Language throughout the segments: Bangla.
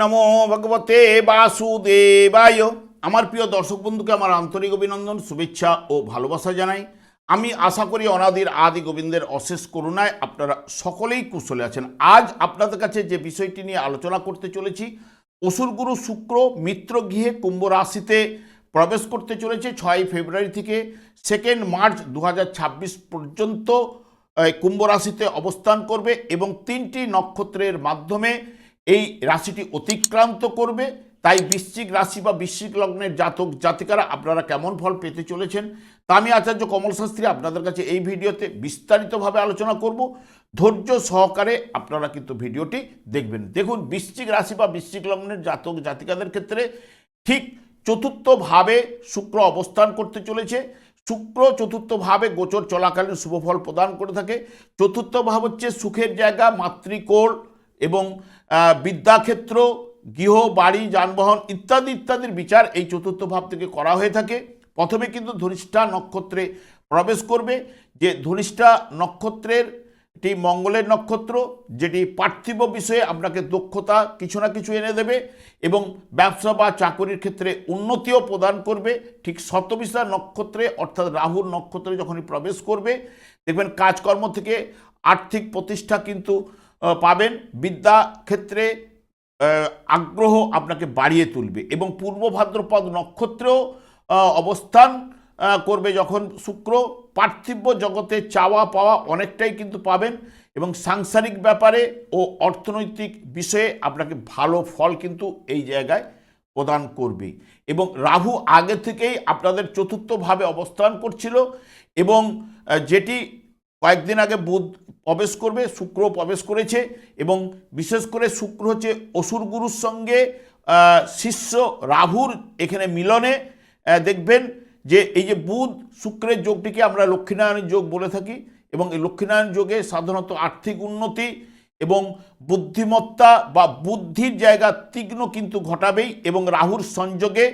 নমো ভগবতে বাসুদেবায়। আমার প্রিয় দর্শক বন্ধুকে আমার আন্তরিক অভিনন্দন, শুভেচ্ছা ও ভালোবাসা জানাই। আমি আশা করি অনাদির আদি গোবিন্দের অশেষ করুণায় আপনারা সকলেই কুশলে আছেন। আজ আপনাদের কাছে যে বিষয়টি নিয়ে আলোচনা করতে চলেছি অসুরগুরু শুক্র মিত্র গৃহে কুম্ভ রাশিতে প্রবেশ করতে চলেছে ছয় ফেব্রুয়ারি থেকে সেকেন্ড মার্চ দু হাজার ছাব্বিশ পর্যন্ত কুম্ভ রাশিতে অবস্থান করবে এবং তিনটি নক্ষত্রের মাধ্যমে এই রাশিটি অতিক্রান্ত করবে। তাই বৃশ্চিক রাশি বা বৃশ্চিক লগ্নের জাতক, জাতিকারা আপনারা কেমন ফল পেতে চলেছেন তা আমি আচার্য কমল শাস্ত্রী আপনাদের কাছে এই ভিডিওতে বিস্তারিতভাবে আলোচনা করব। ধৈর্য সহকারে আপনারা কিন্তু ভিডিওটি দেখবেন। দেখুন, বৃশ্চিক রাশি বা বৃশ্চিক লগ্নের জাতক, জাতিকাদের ক্ষেত্রে ঠিক চতুর্থভাবে শুক্র অবস্থান করতে চলেছে। শুক্র চতুর্থভাবে গোচর চলাকালীন শুভফল প্রদান করে থাকে। চতুর্থ ভাব হচ্ছে সুখের জায়গা, মাতৃকোল এবং বিদ্যাক্ষেত্র, গৃহ, বাড়ি, যানবাহন ইত্যাদি ইত্যাদির বিচার এই চতুর্থ ভাব থেকে করা হয়ে থাকে। প্রথমে কিন্তু ধনিষ্ঠা নক্ষত্রে প্রবেশ করবে, যে ধনিষ্ঠা নক্ষত্রের এটি মঙ্গলের নক্ষত্র, যেটি পার্থিব বিষয়ে আপনাকে দক্ষতা কিছু না কিছু এনে দেবে এবং ব্যবসা বা চাকরির ক্ষেত্রে উন্নতিও প্রদান করবে। ঠিক শতবিশা নক্ষত্রে, অর্থাৎ রাহুর নক্ষত্রে যখনই প্রবেশ করবে, দেখবেন কাজকর্ম থেকে আর্থিক প্রতিষ্ঠা কিন্তু পাবেন। বিদ্যা ক্ষেত্রে আগ্রহ আপনাকে বাড়িয়ে তুলবে এবং পূর্ব ভাদ্রপদ নক্ষত্রেও অবস্থান করবে যখন শুক্র। পার্থিব জগতে চাওয়া পাওয়া অনেকটাই কিন্তু পাবেন এবং সাংসারিক ব্যাপারে ও অর্থনৈতিক বিষয়ে আপনাকে ভালো ফল কিন্তু এই জায়গায় প্রদান করবে এবং রাহু আগে থেকেই আপনাদের চতুর্থভাবে অবস্থান করছিল এবং যেটি কয়েকদিন আগে বুধ প্রবেশ করবে, শুক্র প্রবেশ করেছে এবং বিশেষ করে শুক্র হচ্ছে অসুর গুরুর সঙ্গে শিষ্য রাহুর এখানে মিলনে দেখবেন যে এই যে বুধ শুক্রের যোগটিকে আমরা লক্ষ্মীনারায়ণ যোগ বলে থাকি এবং এই লক্ষ্মীনারায়ণ যোগে সাধারণত আর্থিক উন্নতি এবং বুদ্ধিমত্তা বা বুদ্ধির জায়গা তীক্ষ্ণ কিন্তু ঘটাবেই এবং রাহুর সংযোগে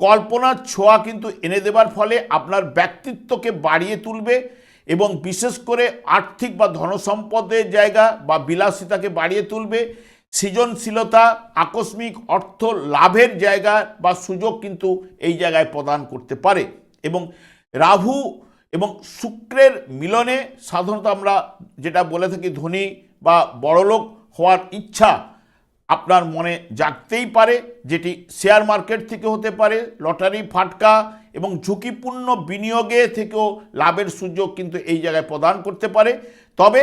কল্পনার ছোঁয়া কিন্তু এনে দেবার ফলে আপনার ব্যক্তিত্বকে বাড়িয়ে তুলবে এবং বিশেষ করে আর্থিক বা ধনসম্পদের জায়গা বা বিলাসিতাকে বাড়িয়ে তুলবে। সৃজনশীলতা, আকস্মিক অর্থ লাভের জায়গা বা সুযোগ কিন্তু এই জায়গায় প্রদান করতে পারে এবং রাহু এবং শুক্রের মিলনে সাধারণত আমরা যেটা বলে থাকি ধনী বা বড়লোক হওয়ার ইচ্ছা আপনার মনে জাগতেই পারে, যেটি শেয়ার মার্কেট থেকে হতে পারে, লটারি, ফাটকা এবং ঝুঁকিপূর্ণ বিনিয়োগে থেকেও লাভের সুযোগ কিন্তু এই জায়গায় প্রদান করতে পারে। তবে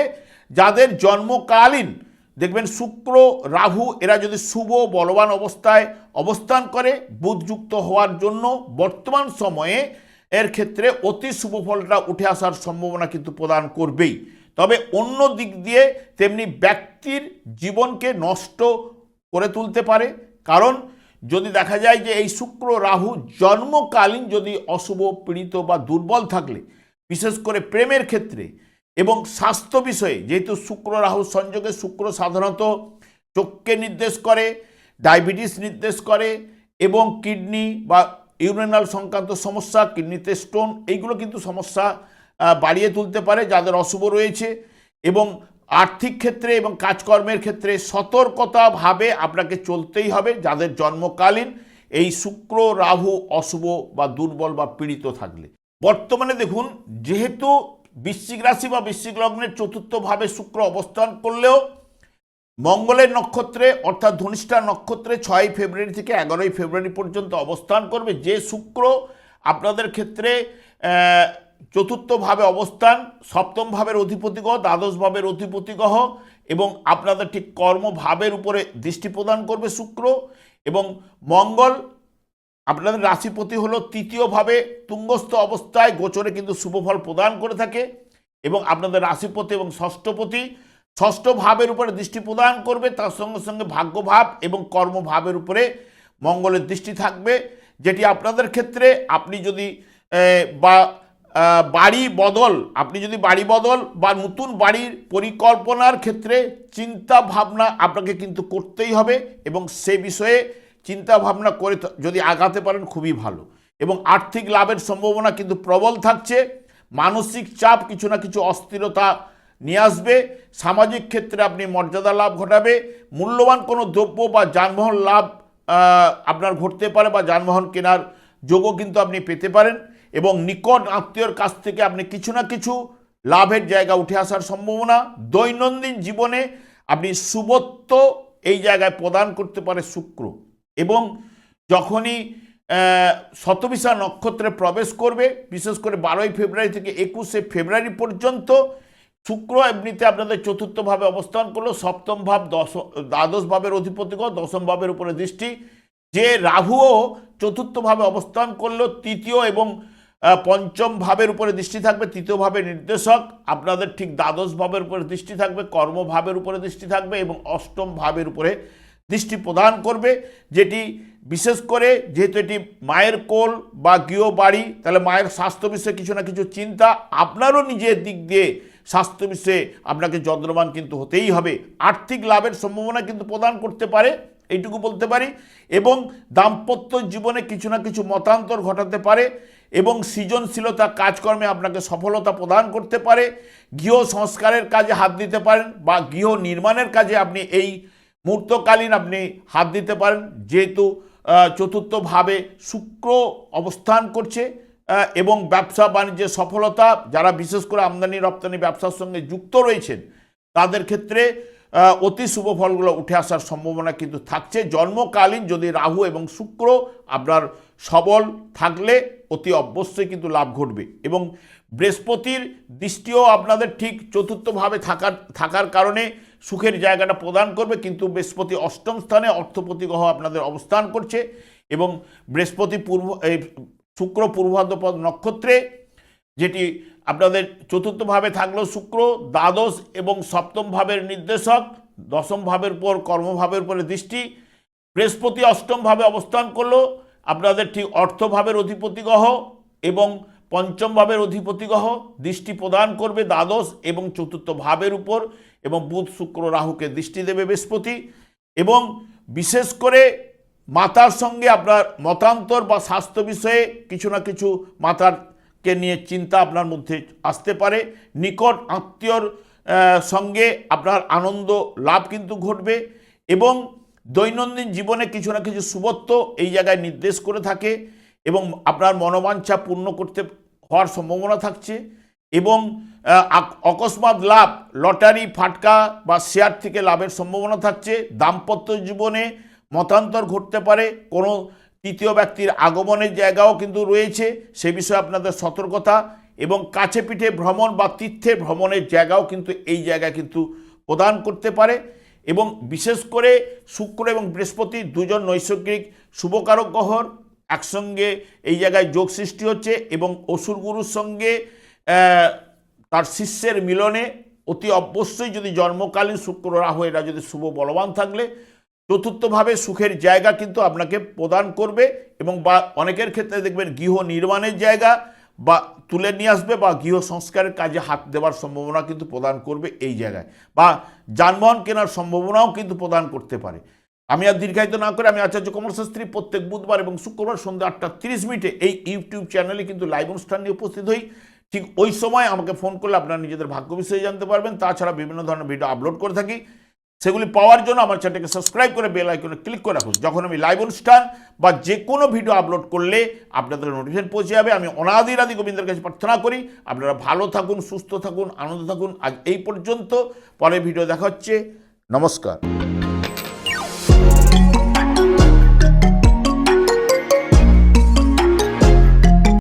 যাদের জন্মকালীন, দেখবেন শুক্র, রাহু, এরা যদি শুভ, বলবান অবস্থায় অবস্থান করে, বুধযুক্ত হওয়ার জন্য বর্তমান সময়ে এর ক্ষেত্রে অতি শুভ ফলটা উঠে আসার সম্ভাবনা কিন্তু প্রদান করবেই। তবে অন্য দিক দিয়ে তেমনি ব্যক্তির জীবনকে নষ্ট করে তুলতে পারে। কারণ যদি দেখা যায় যে এই শুক্র রাহু জন্মকালীন যদি অশুভ, পীড়িত বা দুর্বল থাকলে, বিশেষ করে প্রেমের ক্ষেত্রে এবং স্বাস্থ্য বিষয়ে, যেহেতু শুক্র রাহু সংযোগে শুক্র সাধারণত চোখকে নির্দেশ করে, ডায়াবেটিস নির্দেশ করে এবং কিডনি বা ইউরেনাল সংক্রান্ত সমস্যা, কিডনিতে স্টোন, এইগুলো কিন্তু সমস্যা বাড়িয়ে তুলতে পারে যাদের অশুভ রয়েছে এবং আর্থিক ক্ষেত্রে এবং কাজকর্মের ক্ষেত্রে সতর্কতাভাবে আপনাকে চলতেই হবে। যাদের জন্মকালীন এই শুক্র, রাহু অশুভ বা দুর্বল বা পীড়িত থাকলে। বর্তমানে দেখুন, যেহেতু বৃশ্চিক রাশি বা বৃশ্চিক লগ্নের চতুর্থভাবে শুক্র অবস্থান করলেও মঙ্গলের নক্ষত্রে অর্থাৎ ধনিষ্ঠা নক্ষত্রে ছয় ফেব্রুয়ারি থেকে এগারোই ফেব্রুয়ারি পর্যন্ত অবস্থান করবে। যে শুক্র আপনাদের ক্ষেত্রে আহ, চতুর্থভাবে অবস্থান সপ্তম ভাবের অধিপতি গ্রহ দ্বাদশ ভাবের অধিপতি এবং আপনাদের ঠিক কর্মভাবের উপরে দৃষ্টি প্রদান করবে শুক্র এবং মঙ্গল আপনাদের রাশিপতি হলো তৃতীয়ভাবে তুঙ্গস্থ অবস্থায় গোচরে কিন্তু শুভফল প্রদান করে থাকে এবং আপনাদের রাশিপতি এবং ষষ্ঠপতি ষষ্ঠ ভাবের উপরে দৃষ্টি প্রদান করবে তার সঙ্গে সঙ্গে ভাগ্যভাব এবং কর্মভাবের উপরে মঙ্গলের দৃষ্টি থাকবে যেটি আপনাদের ক্ষেত্রে আপনি যদি বা বাড়ি বদল। আপনি যদি বাড়ি বদল বা নতুন বাড়ির পরিকল্পনার ক্ষেত্রে চিন্তা ভাবনা আপনাকে কিন্তু করতেই হবে এবং সে বিষয়ে চিন্তা ভাবনা করে যদি আগাতে পারেন খুবই ভালো। এবং আর্থিক লাভের সম্ভাবনা কিন্তু প্রবল থাকছে। মানসিক চাপ কিছু না কিছু অস্থিরতা নিয়ে আসবে। সামাজিক ক্ষেত্রে আপনি মর্যাদা লাভ ঘটাবে। মূল্যবান কোনো দ্রব্য বা যানবাহন লাভ আপনার ঘটতে পারে বা যানবাহন কেনার যোগও কিন্তু আপনি পেতে পারেন। এবং নিকট আত্মীয়র কাছ থেকে আপনি কিছু না কিছু লাভের জায়গা উঠে আসার সম্ভাবনা। দৈনন্দিন জীবনে আপনি শুভত্ব এই জায়গায় প্রদান করতে পারে শুক্র এবং যখনই শতবিশা নক্ষত্রে প্রবেশ করবে, বিশেষ করে বারোই ফেব্রুয়ারি থেকে একুশে ফেব্রুয়ারি পর্যন্ত শুক্র এমনিতে আপনাদের চতুর্থভাবে অবস্থান করল, সপ্তম ভাব, দশ, দ্বাদশ ভাবের অধিপতিগত দশম ভাবের উপরে দৃষ্টি। যে রাহুও চতুর্থভাবে অবস্থান করল, তৃতীয় এবং পঞ্চম ভাবের উপরে দৃষ্টি থাকবে, তৃতীয় ভাবে নির্দেশক, আপনাদের ঠিক দ্বাদশ ভাবের উপরে দৃষ্টি থাকবে কর্মভাবের উপরে দৃষ্টি থাকবে এবং অষ্টম ভাবের উপরে দৃষ্টি প্রদান করবে। যেটি বিশেষ করে যেহেতু এটি মায়ের কোল বা গৃহ বাড়ি তাহলে মায়ের স্বাস্থ্য বিষয়ে কিছু না কিছু চিন্তা আপনারও নিজের দিক দিয়ে স্বাস্থ্য বিষয়ে আপনাকে যত্নবান কিন্তু হতেই হবে। আর্থিক লাভের সম্ভাবনা কিন্তু প্রদান করতে পারে, এইটুকু বলতে পারি। এবং দাম্পত্য জীবনে কিছু না কিছু মতান্তর ঘটাতে পারে। এবং সৃজনশীলতা কাজকর্মে আপনাকে সফলতা প্রদান করতে পারে, গৃহ সংস্কারের কাজে হাত দিতে পারেন বা গৃহ নির্মাণের কাজে আপনি এই মুহূর্তকালীন আপনি হাত দিতে পারেন। যেহেতু চতুর্থভাবে শুক্র অবস্থান করছে এবং ব্যবসা বাণিজ্যের সফলতা, যারা বিশেষ করে আমদানি, রপ্তানি ব্যবসার সঙ্গে যুক্ত রয়েছেন, তাদের ক্ষেত্রে অতি শুভ ফলগুলো উঠে আসার সম্ভাবনা কিন্তু থাকছে। জন্মকালীন যদি রাহু এবং শুক্র আপনার সবল থাকলে অতি অবশ্যই কিন্তু লাভ ঘটবে। এবং বৃহস্পতির দৃষ্টিও আপনাদের ঠিক চতুর্থভাবে থাকার থাকার কারণে সুখের জায়গাটা প্রদান করবে, কিন্তু বৃহস্পতি অষ্টম স্থানে অর্থপতি গ্রহ আপনাদের অবস্থান করছে এবং বৃহস্পতি পূর্ব শুক্র পূর্বাদ্রপদ নক্ষত্রে, যেটি আপনাদের চতুর্থভাবে থাকল শুক্র, দ্বাদশ এবং সপ্তম ভাবের নির্দেশক দশম ভাবের উপর কর্মভাবের উপরে দৃষ্টি, বৃহস্পতি অষ্টমভাবে অবস্থান করল আপনাদের ঠিক অর্থভাবের অধিপতি গ্রহ এবং পঞ্চম ভাবের অধিপতি গ্রহ দৃষ্টি প্রদান করবে দ্বাদশ এবং চতুর্থ ভাবের উপর এবং বুধ, শুক্র, রাহুকে দৃষ্টি দেবে বৃহস্পতি এবং বিশেষ করে মাতার সঙ্গে আপনার মতান্তর বা স্বাস্থ্য বিষয়ে কিছু না কিছু মাতারকে নিয়ে চিন্তা আপনার মধ্যে আসতে পারে। নিকট আত্মীয়র সঙ্গে আপনার আনন্দ, লাভ কিন্তু ঘটবে এবং দৈনন্দিন জীবনে কিছু না কিছু শুভত্ব এই জায়গায় নির্দেশ করে থাকে এবং আপনার মনোবাঞ্ছা পূর্ণ করতে হওয়ার সম্ভাবনা থাকছে এবং অকস্মাৎ লাভ, লটারি, ফাটকা বা শেয়ার থেকে লাভের সম্ভাবনা থাকছে। দাম্পত্য জীবনে মতান্তর ঘটতে পারে। কোনো তৃতীয় ব্যক্তির আগমনের জায়গাও কিন্তু রয়েছে। সে বিষয়ে আপনাদের সতর্কতা এবং কাছে পিঠে ভ্রমণ বা তীর্থে ভ্রমণের জায়গাও কিন্তু এই জায়গায় কিন্তু প্রদান করতে পারে। এবং বিশেষ করে শুক্র এবং বৃহস্পতি দুজন নৈসর্গিক শুভকারক গ্রহর একসঙ্গে এই জায়গায় যোগ সৃষ্টি হচ্ছে এবং অসুর গুরুর সঙ্গে তার শিষ্যের মিলনে অতি অবশ্যই যদি জন্মকালীন শুক্র রাহু, এরা যদি শুভ বলবান থাকলে, চতুর্থভাবে সুখের জায়গা কিন্তু আপনাকে প্রদান করবে এবং বা, অনেকের ক্ষেত্রে দেখবেন গৃহ নির্মাণের জায়গা বা তুলে নিয়ে আসবে বা গৃহ সংস্কারের কাজে হাত দেওয়ার সম্ভাবনা কিন্তু প্রদান করবে এই জায়গায়। বা যানবাহন কেনার সম্ভাবনাও কিন্তু প্রদান করতে পারে। আমি আর দীর্ঘায়িত না করে আমি আচার্য কমল শাস্ত্রী প্রত্যেক বুধবার এবং শুক্রবার সন্ধ্যা আটটা তিরিশ মিনিটে এই ইউটিউব চ্যানেলে কিন্তু লাইভ অনুষ্ঠান নিয়ে উপস্থিত হই। ঠিক ওই সময় আমাকে ফোন করলে আপনারা নিজেদের ভাগ্য বিষয়ে জানতে পারবেন। তাছাড়া বিভিন্ন ধরনের ভিডিও আপলোড করে থাকি। সেগুলি পাওয়ার জন্য আমার চ্যানেলকে সাবস্ক্রাইব করে বেল আইকনে ক্লিক করে রাখুন। যখন আমি লাইভ অনুষ্ঠান বা যে কোনো ভিডিও আপলোড করলে আপনাদের নোটিফিকেশন পৌঁছে যাবে। আমি অনাদিরাদি গোবিন্দের কাছে প্রার্থনা করি, আপনারা ভালো থাকুন, সুস্থ থাকুন, আনন্দ থাকুন। আজ এই পর্যন্ত। পরে ভিডিও দেখা হচ্ছে। নমস্কার।